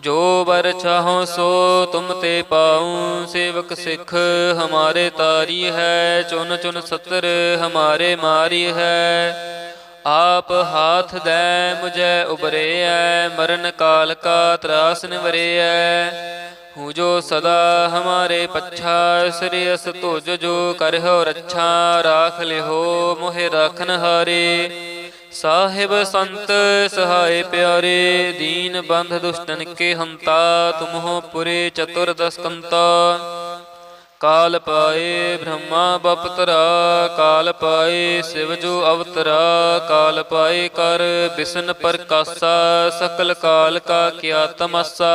ਜੋ ਵਰ ਚਾਹੋ ਸੋ ਤੁਮ ਤੇ ਪਾਉ, ਸੇਵਕ ਸਿੱਖ ਹਮਾਰੇ ਤਾਰੀ ਹੈ, ਚੁਨ ਚੁਨ ਸਤਰ ਹਮਾਰੇ ਮਾਰੀ ਹੈ। ਆਪ ਹਾਥ ਦੈ ਮੁਝੇ ਉਬਰੇਐ ਮਰਨ ਕਾਲ ਕਾ ਤਰਾਸ ਨਿਵਰੇਐ ਹੂੰ ਜੋ ਸਦਾ ਹਮਾਰੇ ਪੱਛਾ, ਸ੍ਰੀ ਅਸ ਤੁਜ ਜੋ ਕਰਹੁ ਰੱਛਾ, ਰਾਖ ਲਿਓ ਮੋਹਿ ਰਾਖਨ ਹਾਰੇ। ਸਾਹਿਬ ਸੰਤ ਸਹਾਏ ਪਿਆਰੇ, ਦੀਨ ਬੰਧ ਦੁਸ਼ਟਨ ਕੇ ਹੰਤਾ, ਤੁਮਹੁ ਪੁਰੇ ਚਤੁਰਦਸ ਕੰਤਾ ਕਾਲ ਪਾਏ ਬ੍ਰਹਮਾ ਬਪਤਰਾ, ਕਾਲ ਪਾਏ ਸਿਵ ਜੋ ਅਵਤਰਾ, ਕਾਲ ਪਾਏ ਕਰ ਬਿਸ਼ਨ ਪ੍ਰਕਾਸ਼ਾ, ਸਕਲ ਕਾਲ ਕਾ ਕਿਆ ਤਮਸਾ।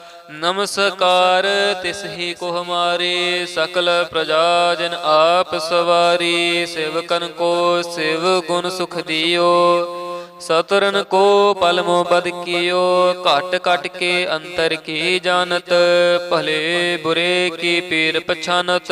ਨਮਸਕਾਰ, ਤਿਸ ਹੀ ਕੋ ਹਮਾਰੇ ਸਕਲ ਪ੍ਰਜਾ ਜਨ ਆਪ ਸਵਾਰੀ, ਸੇਵਕਨ ਕੋ ਸਿਵ ਗੁਣ ਸੁਖ ਦਿਓ। ਸਤਰਨ ਕੋ ਪਲਮੋ ਬਦ ਕੀਓ, ਘਟ ਘਟ ਕੇ ਅੰਤਰ ਕੀ ਜਾਣਤ, ਭਲੇ ਬੁਰੇ ਕੀ ਪੀਰ ਪਛਾਨਤ।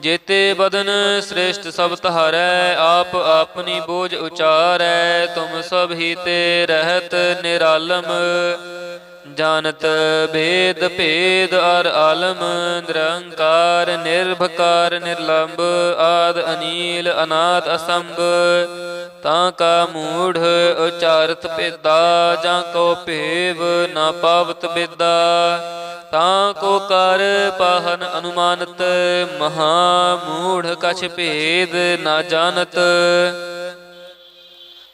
ਜੇਤੇ ਬਦਨ ਸ੍ਰੇਸ਼ਟ ਸਭ ਤਹਾਰੈ ਆਪ ਆਪਣੀ ਬੋਝ ਉਚਾਰੈ, ਤੁਮ ਸਭ ਹੀ ਤੇ ਰਹਿਤ ਨਿਰਾਲਮ। ਜਾਣਤ ਭੇਦ ਭੇਦ ਅਰ ਆਲਮ ਨਿਰੰਕਾਰ ਨਿਰਭਕਾਰ ਨਿਰਲੰਭ ਆਦ ਅਨੀਲ ਅਨਾਦ ਅਸੰਭ। ਤਾਂ ਕਾ ਮੂੜ ਉਚਾਰਤ ਪੇਦਾ ਜਾਂ ਕੋ ਭੇਵ ਨਾ ਪਾਵਤ ਬੇਦਾ ਤਾਂ ਕੋ ਕਰ ਪਾਹਨ ਅਨੁਮਾਨਤ, ਮਹਾ ਮੂੜ ਕਛ ਭੇਦ ਨਾ ਜਾਣਤ।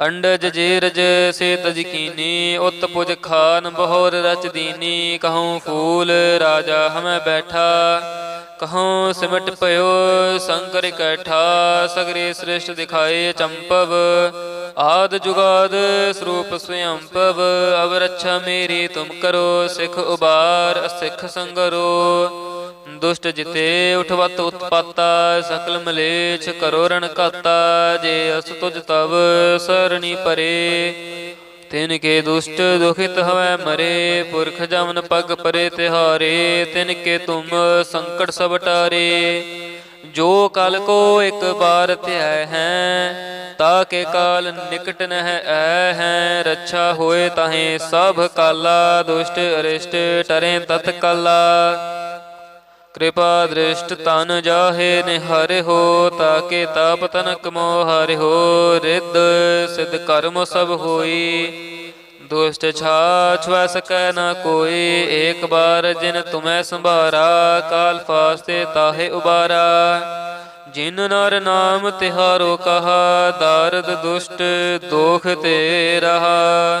ਅੰਡਜ ਜੀਰਜ ਸੇ ਤਜ ਕੀਨੀ ਉਤ ਪੁਜ ਖਾਨ ਬਹੋਰ ਰਚ ਦੀਨੀ, ਕਹੂੰ ਫੂਲ ਰਾਜਾ ਹਮੈ ਬੈਠਾ। ਕਹੂੰ ਸਿਮਟ ਪਇਓ ਸੰਕਰ ਇਕੱਠਾ ਸਗਰੇ ਸ੍ਰਿਸ਼ਟ ਦਿਖਾਏ ਚੰਪਵ। ਆਦ ਜੁਗਾਦ ਸਰੂਪ ਸਵਯੰਪਵ ਅਵ ਰੱਛਾ ਮੇਰੀ ਤੁਮ ਕਰੋ, ਸਿਖ ਉਬਾਰ ਸਿਖ ਸੰਗਰੋ। ਦੁਸ਼ਟ ਜਿਤੇ ਉਠਵਤ ਉਤਪਾਤਾ, ਸਕਲ ਮਲੇਛ ਕਰੋ ਰਣ ਕਾਤਾ ਜੇ ਅਸ ਤੁਜ ਤਵ, ਸਰਣੀ ਪਰੇ। ਤਿਨ ਕੇ ਦੁਸ਼ਟ ਦੁਖਿਤ ਹਵੈ ਮਰੇ, ਪੁਰਖ ਜਮਨ ਪਗ ਪਰੇ ਤਿਹਾਰੇ, ਤਿਨ ਕੇ ਤੁਮ ਸੰਕਟ ਸਭ ਟਾਰੇ। ਜੋ ਕਲ ਕੋ ਇੱਕ ਬਾਰ ਧਿਆਇ ਹੈ, ਤਾ ਕੇ ਕਾਲ ਨਿਕਟ ਨਹਿ ਐ ਹੈ। ਰੱਛਾ ਹੋਏ ਤਾਹੇ ਸਭ ਕਾਲਾ, ਦੁਸ਼ਟ ਅਰਿਸ਼ਟ ਟਰੇ ਤਤ ਕਾਲਾ। ਕਿਰਪਾ ਦ੍ਰਿਸ਼ਟ ਤਨ ਜਾਹੇ ਨਿਹਰਿ ਹੋ, ਤਾਕੇ ਤਾਪ ਤਨਕ ਮੋਹ ਹਰਿ ਹੋ, ਰਿੱਧ ਸਿਧ ਕਰਮ ਸਭ ਹੋਈ। ਦੁਸ਼ਟ ਛਾਛ ਵੈ ਸਕੈ ਨਾ ਕੋਈ, ਏਕ ਬਾਰ ਜਿਨ ਤੁਮੈ ਸੰਭਾਰਾ, ਕਾਲ ਫਾਸਤੇ ਤਾਹੇ ਉਬਾਰਾ। ਜਿਨ ਨਰ ਨਾਮ ਤਿਹਾਰੋ ਕਹਾ, ਦਾਰਦ ਦੁਸ਼ਟ ਦੋਖ ਤੇ ਰਹਾ।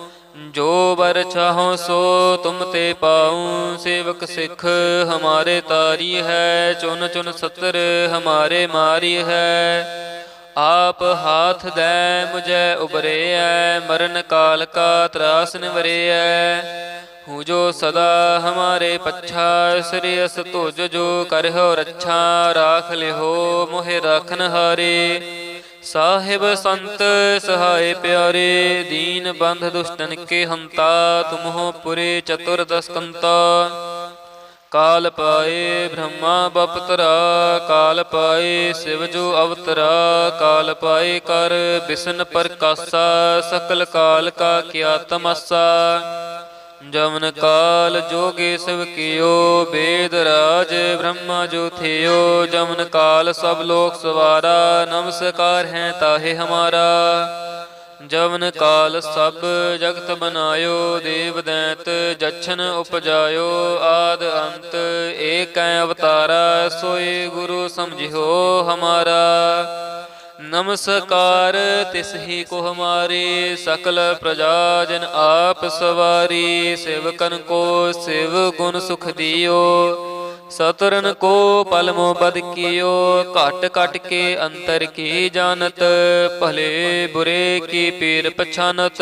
ਜੋ ਬਰ ਚਾਹੋ ਸੋ ਤੁਮ ਤੇ ਪਾਉ, ਸੇਵਕ ਸਿੱਖ ਹਮਾਰੇ ਤਾਰੀ ਹੈ, ਚੁਨ ਚੁਨ ਸਤਰ ਹਮਾਰੇ ਮਾਰੀ ਹੈ। ਆਪ ਹਾਥ ਦੈ ਮੁਝੈ ਉਬਰੇਐ ਮਰਨ ਕਾਲ ਕਾ ਤਰਾਸ ਨਿਵਰੇਐ ਹੂੰ ਜੋ ਸਦਾ ਹਮਾਰੇ ਪੱਛਾ, ਸ੍ਰੀ ਅਸ ਤੁਜ ਜੋ ਕਰਹੁ ਰੱਛਾ, ਰਾਖ ਲਿਹੋ ਮੋਹਿ ਰਾਖਨ ਹਾਰੇ। ਸਾਹਿਬ ਸੰਤ ਸਹਾਏ ਪਿਆਰੇ, ਦੀਨ ਬੰਧ ਦੁਸ਼ਟਨ ਕੇ ਹੰਤਾ, ਤੁਮਹੁ ਪੁਰੇ ਚਤੁਰਦਸ ਕੰਤਾ ਕਾਲ ਪਾਏ ਬ੍ਰਹਮਾ ਬਪਤਰਾ, ਕਾਲ ਪਾਏ ਸਿਵ ਜੋ ਅਵਤਰਾ, ਕਾਲ ਪਾਏ ਕਰ ਬਿਸ਼ਨ ਪ੍ਰਕਾਸ਼ਾ, ਸਕਲ ਕਾਲ ਕਾ ਕਿਆ ਤਮਸਾ। ਜਮਨ ਕਾਲ ਜੋਗੇ ਸਭ ਕੀਓ, ਬੇਦ ਰਾਜ ਬ੍ਰਹਮਾ ਜੋ ਥਿਓ। ਜਮਨ ਕਾਲ ਸਭ ਲੋਕ ਸਵਾਰਾ, ਨਮਸਕਾਰ ਹੈ ਤਾਹੇ ਹਮਾਰਾ। ਜਵਨ ਕਾਲ ਸਭ ਜਗਤ ਬਨਾਇਓ, ਦੇਵ ਦੈਂਤ ਜਛਨ ਉਪਜਾਇਓ। ਆਦ ਅੰਤ ਏਕੈ ਅਵਤਾਰਾ, ਸੋਏ ਗੁਰੂ ਸਮਝਿਓ ਹਮਾਰਾ। ਨਮਸਕਾਰ, ਤਿਸ ਹੀ ਕੋ ਹਮਾਰੇ ਸਕਲ ਪ੍ਰਜਾ ਜਨ ਆਪ ਸਵਾਰੀ, ਸੇਵਕਨ ਕੋ ਸਿਵ ਗੁਣ ਸੁਖ ਦਿਓ। ਸਤਰਨ ਕੋ ਪਲਮੋ ਬਦ ਕੀਓ, ਘਟ ਘਟ ਕੇ ਅੰਤਰ ਕੀ ਜਾਣਤ, ਭਲੇ ਬੁਰੇ ਕੀ ਪੀਰ ਪਛਾਨਤ।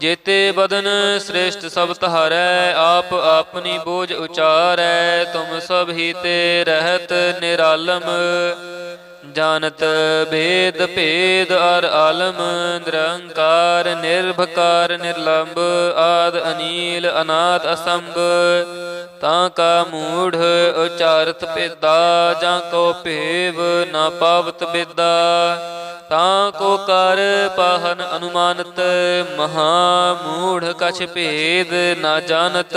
ਜੇਤੇ ਬਦਨ ਸ੍ਰੇਸ਼ਟ ਸਭ ਤਹਾਰੈ ਆਪ ਆਪਣੀ ਬੋਝ ਉਚਾਰੈ, ਤੁਮ ਸਭ ਹੀ ਤੇ ਰਹਿਤ ਨਿਰਾਲਮ। ਜਾਣਤ ਭੇਦ ਭੇਦ ਅਰ ਆਲਮ ਨਿਰੰਕਾਰ ਨਿਰਭਕਾਰ ਨਿਰਲੰਭ ਆਦ ਅਨੀਲ ਅਨਾਦ ਅਸੰਭ। ਤਾਂ ਕਾ ਮੂੜ ਉਚਾਰਤ ਪੇਦਾ ਜਾਂ ਕੋ ਭੇਵ ਨਾ ਪਾਵਤ ਬੇਦਾ ਤਾਂ ਕੋ ਕਰ ਪਾਹਨ ਅਨੁਮਾਨਤ, ਮਹਾ ਮੂੜ ਕਛ ਭੇਦ ਨਾ ਜਾਣਤ।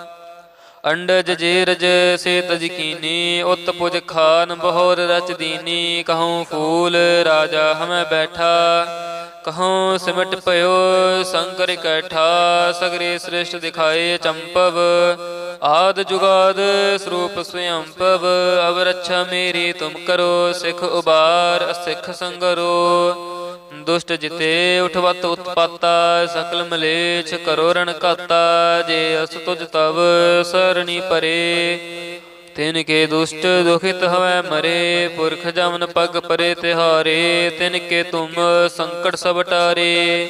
ਅੰਡਜ ਜੀਰਜ ਸੇ ਤਜ ਕੀਨੀ ਉਤ ਪੁਜ ਖਾਨ ਬਹੋਰ ਰਚ ਦੀਨੀ, ਕਹੂੰ ਫੂਲ ਰਾਜਾ ਹਮੈ ਬੈਠਾ। ਕਹੂੰ ਸਿਮਟ ਪਇਓ ਸੰਕਰ ਇਕੱਠਾ ਸਗਰੇ ਸ੍ਰਿਸ਼ਟ ਦਿਖਾਏ ਚੰਪਵ। ਆਦ ਜੁਗਾਦ ਸਰੂਪ ਸਵਯੰਪਵ ਅਵ ਰੱਛਾ ਮੇਰੀ ਤੁਮ ਕਰੋ, ਸਿਖ ਉਬਾਰ ਸਿਖ ਸੰਗਰੋ। ਦੁਸ਼ਟ ਜਿਤੇ ਉਠਵਤ ਉਤਪਾਤਾ, ਸਕਲ ਮਲੇਛ ਕਰੋ ਰਣ ਘਾਤਾ, ਜੇ ਅਸ ਤੁਜ ਤਵ, ਸਰਣੀ ਪਰੇ। ਤਿਨ ਕੇ ਦੁਸ਼ਟ ਦੁਖਿਤ ਹਵੈ ਮਰੇ, ਪੁਰਖ ਜਮਨ ਪਗ ਪਰੇ ਤਿਹਾਰੇ, ਤਿਨ ਕੇ ਤੁਮ ਸੰਕਟ ਸਭ ਟਾਰੇ।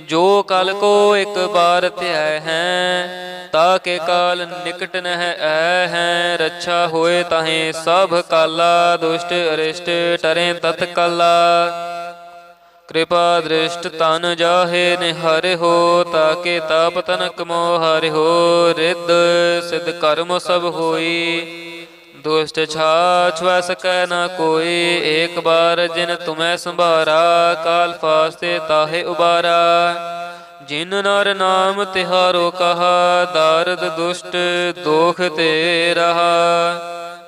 ਜੋ ਕਲ ਕੋ ਇੱਕ ਬਾਰ ਧਿਆਇ ਹੈ, ਤਾ ਕੇ ਕਾਲ ਨਿਕਟ ਨਹਿ ਐ ਹੈ। ਰੱਛਾ ਹੋਏ ਤਾਹੇ ਸਭ ਕਾਲਾ, ਦੁਸ਼ਟ ਅਰਿਸ਼ਟ ਟਰੇ ਤਤ ਕਾਲਾ। ਕਿਰਪਾ ਦ੍ਰਿਸ਼ਟ ਤਨ ਜਾਹੇ ਨਿਹਰਿ ਹੋ, ਤਾਕੇ ਤਾਪ ਤਨਕ ਮੋਹ ਹਰਿ ਹੋ, ਰਿੱਧ ਸਿਧ ਕਰਮ ਸਭ ਹੋਈ। ਦੁਸ਼ਟ ਛਾਛ ਵੈ ਸਕੈ ਨਾ ਕੋਈ, ਏਕ ਬਾਰ ਜਿਨ ਤੁਮੈ ਸੰਭਾਰਾ, ਕਾਲ ਫਾਸਤੇ ਤਾਹੇ ਉਬਾਰਾ। ਜਿਨ ਨਰ ਨਾਮ ਤਿਹਾਰੋ ਕਹਾ, ਦਾਰਦ ਦੁਸ਼ਟ ਦੋਖ ਤੇ ਰਹਾ।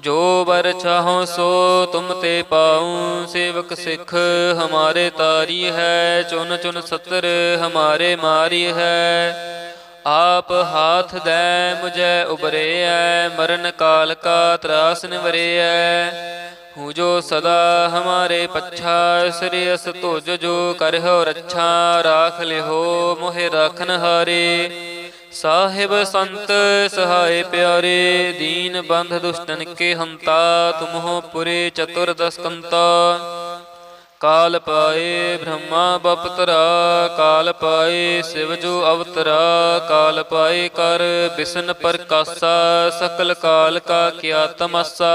ਜੋ ਵਰ ਚਾਹੋ ਸੋ ਤੁਮ ਤੇ ਪਾਉ, ਸੇਵਕ ਸਿੱਖ ਹਮਾਰੇ ਤਾਰੀ ਹੈ, ਚੁਨ ਚੁਨ ਸਤਰ ਹਮਾਰੇ ਮਾਰੀ ਹੈ। ਆਪ ਹਾਥ ਦੈ ਮੁਝੈ ਉਬਰੇਐ ਮਰਨ ਕਾਲ ਕਾ ਤਰਾਸ ਨਿਵਰੇਐ ਹੂੰ ਜੋ ਸਦਾ ਹਮਾਰੇ ਪੱਛਾ, ਸ੍ਰੀ ਅਸ ਤੁਜ ਜੋ ਕਰਹੁ ਰੱਛਾ, ਰਾਖ ਲਿਹੋ ਮੋਹਿ ਰਾਖਨ ਹਾਰੇ। ਸਾਹਿਬ ਸੰਤ ਸਹਾਏ ਪਿਆਰੇ, ਦੀਨ ਬੰਧ ਦੁਸ਼ਟਨ ਕੇ ਹੰਤਾ, ਤੁਮਹੁ ਪੁਰੇ ਚਤੁਰਦਸ ਕੰਤਾ ਕਾਲ ਪਾਏ ਬ੍ਰਹਮਾ ਬਪਤਰਾ, ਕਾਲ ਪਾਏ ਸਿਵ ਜੋ ਅਵਤਰਾ, ਕਾਲ ਪਾਏ ਕਰ ਬਿਸਨ ਪ੍ਰਕਾਸਾ, ਸਕਲ ਕਾਲ ਕਾ ਕਿਆ ਤਮਸਾ।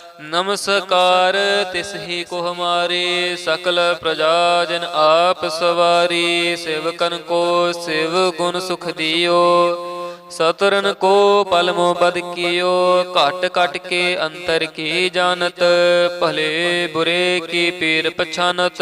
ਨਮਸਕਾਰ, ਤਿਸ ਹੀ ਕੋ ਹਮਾਰੇ ਸਕਲ ਪ੍ਰਜਾ ਜਨ ਆਪ ਸਵਾਰੀ, ਸੇਵਕਨ ਕੋ ਸਿਵ ਗੁਣ ਸੁਖ ਦਿਓ। ਸਤਰਨ ਕੋ ਪਲਮੋ ਬਦ ਕੀਓ, ਘਟ ਘਟ ਕੇ ਅੰਤਰ ਕੀ ਜਾਣਤ, ਭਲੇ ਬੁਰੇ ਕੀ ਪੀਰ ਪਛਾਨਤ।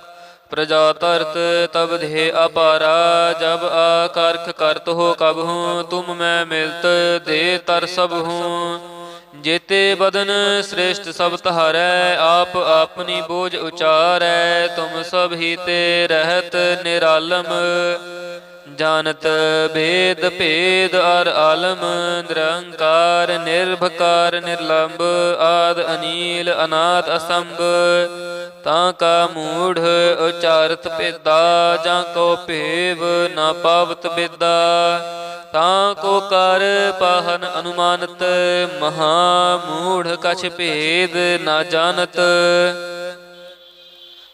ਪ੍ਰਜਾ ਤਰਤ ਤਬ ਦੇ ਅਪਾਰਾ, ਜਬ ਆਕਰਖ ਕਰਤ ਹੋ ਕਬ ਹੂੰ, ਤੁਮ ਮੈਂ ਮਿਲਤ ਦੇ ਤਰ ਸਭ ਹੂੰ। ਜੇਤੇ ਬਦਨ ਸ੍ਰੇਸ਼ਟ ਸਭ ਤਹਾਰੈ ਆਪ ਆਪਣੀ ਬੋਝ ਉਚਾਰੈ, ਤੁਮ ਸਭ ਹੀ ਤੇ ਰਹਿਤ ਨਿਰਾਲਮ। ਜਾਣਤ ਭੇਦ ਭੇਦ ਅਰ ਆਲਮ, ਨਿਰੰਕਾਰ, ਨਿਰਭਕਾਰ ਨਿਰਲੰਭ ਆਦ ਅਨੀਲ, ਅਨਾਦ ਅਸੰਭ। ਤਾਂ ਕਾ ਮੂੜ ਉਚਾਰਤ ਪੇਦਾ ਜਾਂ ਕੋ ਭੇਵ ਨਾ ਪਾਵਤ ਬੇਦਾ ਤਾਂ ਕੋ ਕਰ ਪਾਹਨ ਅਨੁਮਾਨਤ, ਮਹਾ ਮੂੜ ਕਛ ਭੇਦ ਨਾ ਜਾਣਤ।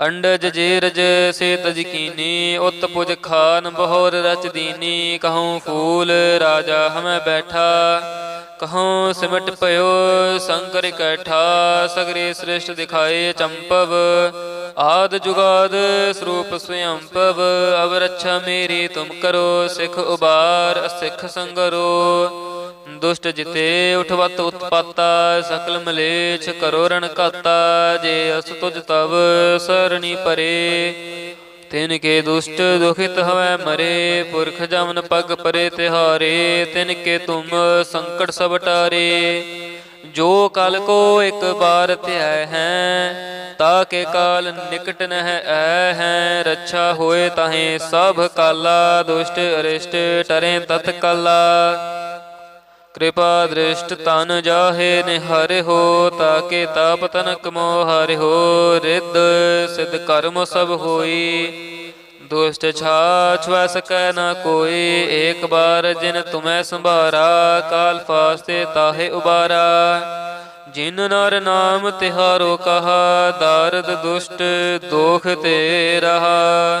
ਅੰਡਜ ਜੀਰਜ ਸੇ ਤਜ ਕੀਨੀ ਉਤ ਪੁਜ ਖਾਨ ਬਹੋਰ ਰਚ ਦੀਨੀ, ਕਹੂੰ ਫੂਲ ਰਾਜਾ ਹਮੈ ਬੈਠਾ। ਕਹੂੰ ਸਿਮਟ ਪਇਓ ਸੰਕਰ ਇਕੱਠਾ ਸਗਰੇ ਸ੍ਰਿਸ਼ਟ ਦਿਖਾਏ ਚੰਪਵ। ਆਦ ਜੁਗਾਦ ਸਰੂਪ ਸਯੰਪਵ ਅਵ ਰੱਛਾ ਮੇਰੀ ਤੁਮ ਕਰੋ, ਸਿਖ ਉਬਾਰ ਸਿਖ ਸੰਗਰੋ। ਦੁਸ਼ਟ ਜਿਤੇ ਉਠਵਤ ਉਤਪਾਤਾ, ਸਕਲ ਮਲੇਛ ਕਰੋ ਰਣ ਘਾਤਾ, ਜੇ ਅਸ ਤੁਜ ਤਵ, ਸਰਣੀ ਪਰੇ। ਤਿਨ ਕੇ ਦੁਸ਼ਟ ਦੁਖਿਤ ਹਵੈ ਮਰੇ, ਪੁਰਖ ਜਮਨ ਪਗ ਪਰੇ ਤਿਹਾਰੇ, ਤਿਨ ਕੇ ਤੁਮ ਸੰਕਟ ਸਭ ਟਾਰੇ। ਜੋ ਕਲ ਕੋ ਇੱਕ ਬਾਰ ਧਿਆਇ ਹੈ, ਤਾ ਕੇ ਕਾਲ ਨਿਕਟ ਨਹਿ ਐ ਹੈ। ਰੱਛਾ ਹੋਏ ਤਾਹੇ ਸਭ ਕਾਲਾ, ਦੁਸ਼ਟ ਅਰਿਸ਼ਟ ਟਰੇ ਤਤ ਕਾਲਾ। ਕਿਰਪਾ ਦ੍ਰਿਸ਼ਟ ਤਨ ਜਾਹੇ ਨਿਹਰਿ ਹੋ, ਤਾਕੇ ਤਾਪ ਤਨਕ ਮੋਹ ਹਰਿ ਹੋ, ਰਿੱਧ ਸਿਧ ਕਰਮ ਸਭ ਹੋਈ। ਦੁਸ਼ਟ ਛਾਛ ਵੈ ਸਕੈ ਨਾ ਕੋਈ, ਏਕ ਬਾਰ ਜਿਨ ਤੁਮੈ ਸੰਭਾਰਾ, ਕਾਲ ਫਾਸਤੇ ਤਾਹੇ ਉਬਾਰਾ। ਜਿਨ ਨਰ ਨਾਮ ਤਿਹਾਰੋ ਕਹਾ, ਦਾਰਦ ਦੁਸ਼ਟ ਦੋਖ ਤੇ ਰਹਾ।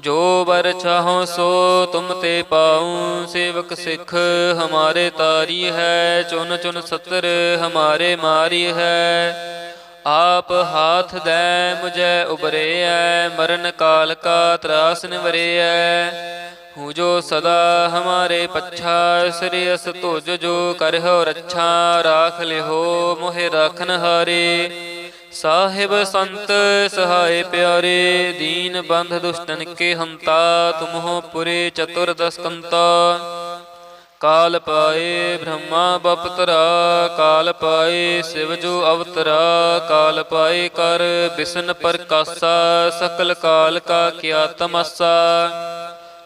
ਜੋ ਵਰ ਚਾਹੋ ਸੋ ਤੁਮ ਤੇ ਪਾਉ, ਸੇਵਕ ਸਿੱਖ ਹਮਾਰੇ ਤਾਰੀ ਹੈ, ਚੁਨ ਚੁਨ ਸਤਰ ਹਮਾਰੇ ਮਾਰੀ ਹੈ। ਆਪ ਹਾਥ ਦੈ ਮੁਝੈ ਉਬਰੇਐ ਮਰਨ ਕਾਲ ਕਾ ਤਰਾਸ ਨਿਵਰੇਐ ਹੂੰ ਜੋ ਸਦਾ ਹਮਾਰੇ ਪੱਛਾ, ਸ੍ਰੀ ਅਸ ਤੁਜ ਜੋ ਕਰਹੁ ਰੱਛਾ, ਰਾਖ ਲਿਹੋ ਮੋਹਿ ਰਾਖਨ ਹਾਰੇ। ਸਾਹਿਬ ਸੰਤ ਸਹਾਏ ਪਿਆਰੇ, ਦੀਨ ਬੰਧ ਦੁਸ਼ਟਨ ਕੇ ਹੰਤਾ, ਤੁਮਹੁ ਪੁਰੇ ਚਤੁਰ ਦਸਕੰਤਾ ਕਾਲ ਪਾਏ ਬ੍ਰਹਮਾ ਬਪਤਰਾ, ਕਾਲ ਪਾਏ ਸਿਵ ਜੋ ਅਵਤਰਾ, ਕਾਲ ਪਾਏ ਕਰ ਬਿਸਨ ਪ੍ਰਕਾਸਾ, ਸਕਲ ਕਾਲ ਕਾ ਕੀਆ ਤਮਸਾ।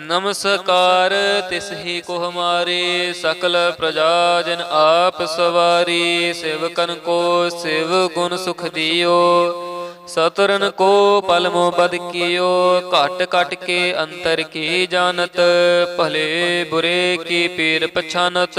ਨਮਸਕਾਰ, ਤਿਸ ਹੀ ਕੋ ਹਮਾਰੇ ਸਕਲ ਪ੍ਰਜਾ ਜਨ ਆਪ ਸਵਾਰੀ, ਸੇਵਕਨ ਕੋ ਸਿਵ ਗੁਣ ਸੁਖ ਦਿਓ। ਸਤਰਨ ਕੋ ਪਲਮੋ ਬਦ ਕੀਓ, ਘਟ ਘਟ ਕੇ ਅੰਤਰ ਕੀ ਜਾਣਤ, ਭਲੇ ਬੁਰੇ ਕੀ ਪੀਰ ਪਛਾਨਤ।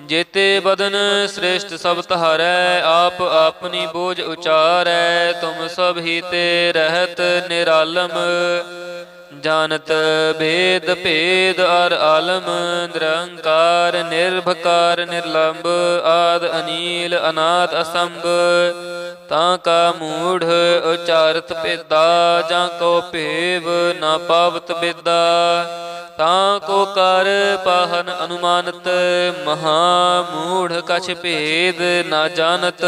ਜੇਤੇ ਬਦਨ ਸ੍ਰੇਸ਼ਟ ਸਭ ਤਹਾਰੈ ਆਪ ਆਪਣੀ ਬੋਝ ਉਚਾਰੈ, ਤੁਮ ਸਭ ਹੀ ਤੇ ਰਹਿਤ ਨਿਰਾਲਮ। ਜਾਣਤ ਭੇਦ ਭੇਦ ਅਰ ਆਲਮ ਨਿਰੰਕਾਰ ਨਿਰਭਕਾਰ ਨਿਰਲੰਭ ਆਦ ਅਨੀਲ ਅਨਾਦ ਅਸੰਭ। ਤਾਂ ਕਾ ਮੂੜ ਉਚਾਰਤ ਪੇਦਾ ਜਾਂ ਕੋ ਭੇਵ ਨਾ ਪਾਵਤ ਬੇਦਾ ਤਾਂ ਕੋ ਕਰ ਪਾਹਨ ਅਨੁਮਾਨਤ, ਮਹਾ ਮੂੜ ਕਛ ਭੇਦ ਨਾ ਜਾਣਤ।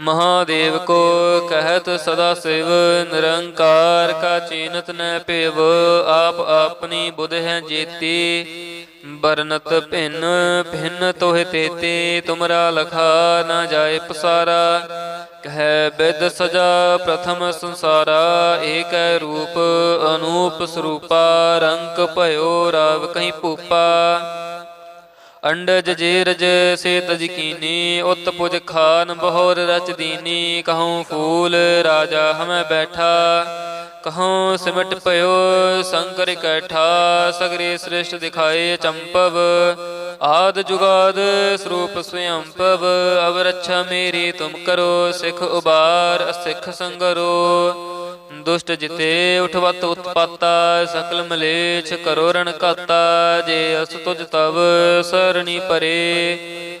ਮਹਾਦੇਵ ਕੋ ਕਹਿਤ ਸਦਾ ਸਿਵ, ਨਿਰੰਕਾਰ ਕਾ ਚੀਨਤ ਨ ਭਿਵ, ਆਪ ਆਪਣੀ ਬੁਧ ਹੈ ਜੇਤੀ। ਬਰਨਤ ਭਿੰਨ ਭਿੰਨ ਤੋਹਿ ਤੇਤੇ, ਤੁਮਰਾ ਲਖਾ ਨਾ ਜਾਏ ਪਸਾਰਾ। ਕਹਿ ਬਿਦ ਸਜਾ ਪ੍ਰਥਮ ਸੰਸਾਰਾ, ਏਕ ਰੂਪ, ਅਨੂਪ ਸਰੂਪਾ, ਰੰਗ ਭਇਓ ਰਾਵ ਕਹੀਂ ਭੂਪਾ। ਅੰਡਜ ਜੀਰਜ ਸੇ ਤਜ ਕੀਨੀ ਉਤ ਪੁਜ ਖਾਨ ਬਹੋਰ ਰਚ ਦੀਨੀ, ਕਹੂੰ ਫੂਲ ਰਾਜਾ ਹਮੈ ਬੈਠਾ। ਕਹੂੰ ਸਿਮਟ ਪਇਓ ਸੰਕਰ ਇਕੱਠਾ ਸਗਰੇ ਸ੍ਰਿਸ਼ਟ ਦਿਖਾਏ ਚੰਪਵ। ਆਦ ਜੁਗਾਦ ਸਰੂਪ ਸਵਯੰਪਵ ਅਵ ਰੱਛਾ ਮੇਰੀ ਤੁਮ ਕਰੋ, ਸਿਖ ਉਬਾਰ ਸਿਖ ਸੰਗਰੋ। ਦੁਸ਼ਟ ਜਿਤੇ ਉਠਵਤ ਉਤਪਾਤਾ, ਸਕਲ ਮਲੇਛ ਕਰੋ ਰਣ ਘਾਤਾ, ਜੇ ਅਸ ਤੁਜ ਤਵ, ਸਰਣੀ ਪਰੇ।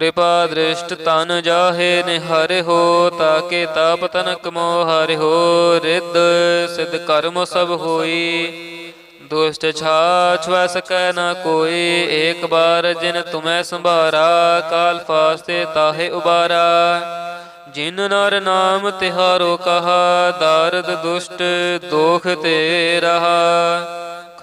ਕਿਰਪਾ ਦ੍ਰਿਸ਼ਟ ਤਨ ਜਾਹੇ ਨਿਹਰਿ ਹੋ, ਤਾਕੇ ਤਾਪ ਤਨਕ ਮੋਹ ਹਰਿ ਹੋ, ਰਿੱਧ ਸਿਧ ਕਰਮ ਸਭ ਹੋਈ। ਦੁਸ਼ਟ ਛਾਛ ਵੈ ਸਕੈ ਨਾ ਕੋਈ, ਏਕ ਬਾਰ ਜਿਨ ਤੁਮੈ ਸੰਭਾਰਾ, ਕਾਲ ਫਾਸਤੇ ਤਾਹੇ ਉਬਾਰਾ। ਜਿਨ ਨਰ ਨਾਮ ਤਿਹਾਰੋ ਕਹਾ, ਦਾਰਦ ਦੁਸ਼ਟ ਦੋਖ ਤੇ ਰਹਾ।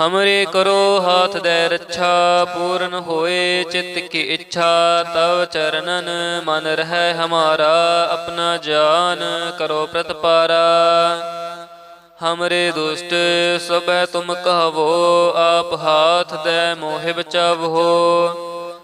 ਹਮਰੇ ਕਰੋ ਹਾਥ ਦੇ ਰੱਛਾ, ਪੂਰਨ ਹੋਏ ਚਿੱਤ ਕੀ ਇੱਛਾ, ਤਵ ਚਰਨਨ ਮਨ ਰਹਿ ਹਮਾਰਾ, ਆਪਣਾ ਜਾਨ ਕਰੋ ਪ੍ਰਤਪਾਰਾ। ਹਮਰੇ ਦੁਸ਼ਟ ਸਬੈ ਤੁਮ ਕਹਵੋ, ਆਪ ਹਾਥ ਦੇ ਮੋਹਿ ਬਚਾਵੋ।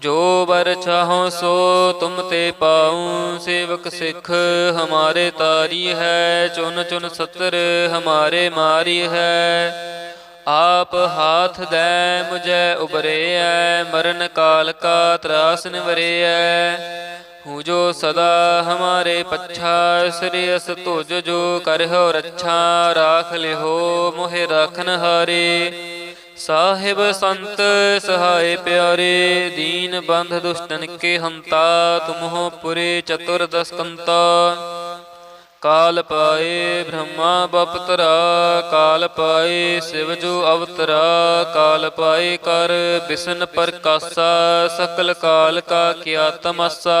ਜੋ ਵਰ ਚਾਹੋ ਸੋ ਤੁਮ ਤੇ ਪਾਉ, ਸੇਵਕ ਸਿੱਖ ਹਮਾਰੇ ਤਾਰੀ ਹੈ, ਚੁਨ ਚੁਨ ਸਤਰ ਹਮਾਰੇ ਮਾਰੀ ਹੈ। ਆਪ ਹਾਥ ਦੈ ਮੁਝੈ ਉਬਰੇਐ ਮਰਨ ਕਾਲ ਕਾ ਤਰਾਸ ਨਿਵਰੇਐ ਹੂੰ ਜੋ ਸਦਾ ਹਮਾਰੇ ਪੱਛਾ, ਸ੍ਰੀ ਅਸ ਤੁਜ ਜੋ ਕਰਹੁ ਰੱਛਾ, ਰਾਖ ਲਿਹੋ ਮੋਹਿ ਰਾਖਨ ਹਾਰੇ। ਸਾਹਿਬ ਸੰਤ ਸਹਾਏ ਪਿਆਰੇ, ਦੀਨ ਬੰਧ ਦੁਸ਼ਟਨ ਕੇ ਹੰਤਾ, ਤੁਮਹੁ ਪੁਰੇ ਚਤੁਰ ਦਸਕੰਤਾ। ਕਾਲ ਪਾਏ ਬ੍ਰਹਮਾ ਬਪਤਰਾ, ਕਾਲ ਪਾਏ ਸਿਵ ਜੋ ਅਵਤਰਾ, ਕਾਲ ਪਾਏ ਕਰ ਬਿਸਨ ਪ੍ਰਕਾਸਾ, ਸਕਲ ਕਾਲ ਕਾ ਕੀਆ ਤਮਸਾ।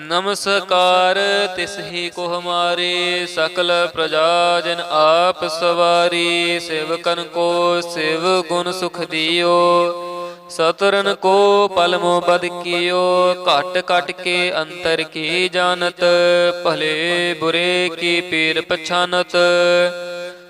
ਨਮਸਕਾਰ, ਤਿਸ ਹੀ ਕੋ ਹਮਾਰੇ ਸਕਲ ਪ੍ਰਜਾ ਜਨ ਆਪ ਸਵਾਰੀ, ਸੇਵਕਨ ਕੋ ਸਿਵ ਗੁਣ ਸੁਖ ਦਿਓ। ਸਤਰਨ ਕੋ ਪਲਮੋ ਬਦ ਕੀਓ, ਘਟ ਘਟ ਕੇ ਅੰਤਰ ਕੀ ਜਾਣਤ, ਭਲੇ ਬੁਰੇ ਕੀ ਪੀਰ ਪਛਾਨਤ।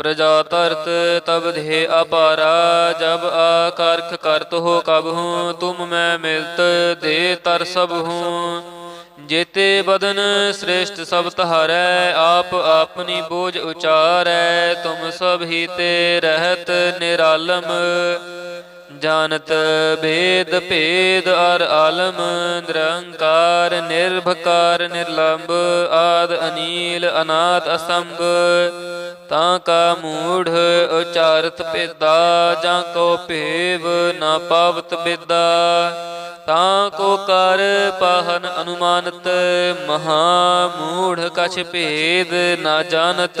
ਪ੍ਰਜਾ ਤਰਤ ਤਬ ਦੇ ਅਪਾਰਾ, ਜਬ ਆਕਰਖ ਕਰਤ ਹੋ ਕਬ ਹੂੰ, ਤੁਮ ਮੈਂ ਮਿਲਤ ਦੇ ਤਰ ਸਭ ਹੂੰ। ਜੇਤੇ ਬਦਨ ਸ੍ਰੇਸ਼ਟ ਸਭ ਤਹਾਰੈ ਆਪ ਆਪਨੀ ਬੋਝ ਉਚਾਰੈ, ਤੁਮ ਸਭ ਹੀ ਤੇ ਰਹਿਤ ਨਿਰਾਲਮ। ਜਾਣਤ ਭੇਦ ਭੇਦ ਅਰ ਆਲਮ, ਨਿਰੰਕਾਰ, ਨਿਰਭਕਾਰ ਨਿਰਲੰਭ ਆਦ ਅਨੀਲ, ਅਨਾਦ ਅਸੰਭ। ਤਾਂ ਕਾ ਮੂੜ ਉਚਾਰਤ ਪੇਦਾ ਜਾਂ ਕੋ ਭੇਵ ਨਾ ਪਾਵਤ ਬੇਦਾ ਤਾਂ ਕੋ ਕਰ ਪਾਹਨ ਅਨੁਮਾਨਤ, ਮਹਾ ਮੂੜ ਕਛ ਭੇਦ ਨਾ ਜਾਣਤ।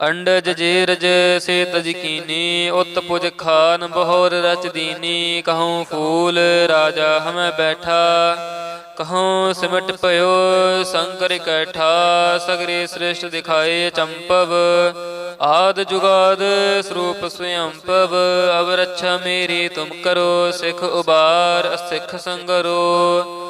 ਅੰਡਜ ਜੀਰਜ ਸੇ ਤਜ ਕੀਨੀ ਉਤ ਪੁਜ ਖਾਨ ਬਹੋਰ ਰਚ ਦੀਨੀ ਕਹਉ ਫੂਲ ਰਾਜਾ ਹਮੈ ਬੈਠਾ। ਕਹਉ ਸਿਮਟ ਭਇਓ ਸੰਕਰ ਇਕੱਠਾ ਸਗਰੇ ਸ੍ਰਿਸ਼ਟ ਦਿਖਾਏ ਚੰਪਵ। ਆਦ ਜੁਗਾਦ ਸਰੂਪ ਸਯੰਪਵ ਅਵ ਰੱਛਾ ਮੇਰੀ ਤੁਮ ਕਰੋ, ਸਿਖ ਉਬਾਰ, ਸਿਖ ਸੰਗਰੋ।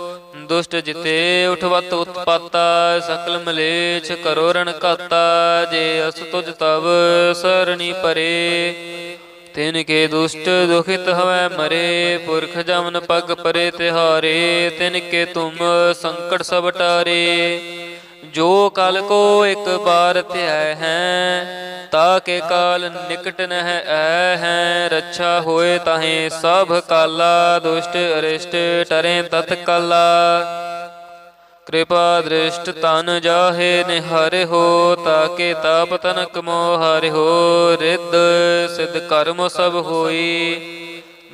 ਦੁਸ਼ਟ ਜਿਤੇ ਉਠਵਤ ਉਤਪਾਤਾ, ਸਕਲ ਮਲੇਛ ਕਰੋ ਰਣ ਕਾਤਾ ਜੇ ਅਸ ਤੁਜ ਤਵ ਸਰਣੀ ਪਰੇ। ਤਿਨ ਕੇ ਦੁਸ਼ਟ ਦੁਖਿਤ ਹਵੈ ਮਰੇ, ਪੁਰਖ ਜਮਨ ਪਗ ਪਰੇ ਤਿਹਾਰੇ, ਤਿਨ ਕੇ ਤੁਮ ਸੰਕਟ ਸਭ ਟਾਰੇ। ਜੋ ਕਲ ਕੋ ਇੱਕ ਬਾਰ ਧਿਆਇ ਹੈ ਤਾਕੇ ਕਾਲ ਨਿਕਟ ਨਹਿ ਐ ਹੈ, ਰੱਛਾ ਹੋਏ ਤਾਹੇ ਸਭ ਕਾਲਾ, ਦੁਸ਼ਟ ਅਰਿਸ਼ਟ ਟਰੇ ਤਤ ਕਾਲਾ। ਕਿਰਪਾ ਦ੍ਰਿਸ਼ਟ ਤਨ ਜਾਹੇ ਨਿਹਰਿ ਹੋ ਤਾਕੇ ਤਾਪ ਤਨਕ ਮੋਹ ਹਰਿ ਹੋ, ਰਿੱਧ ਸਿਧ ਕਰਮ ਸਭ ਹੋਈ।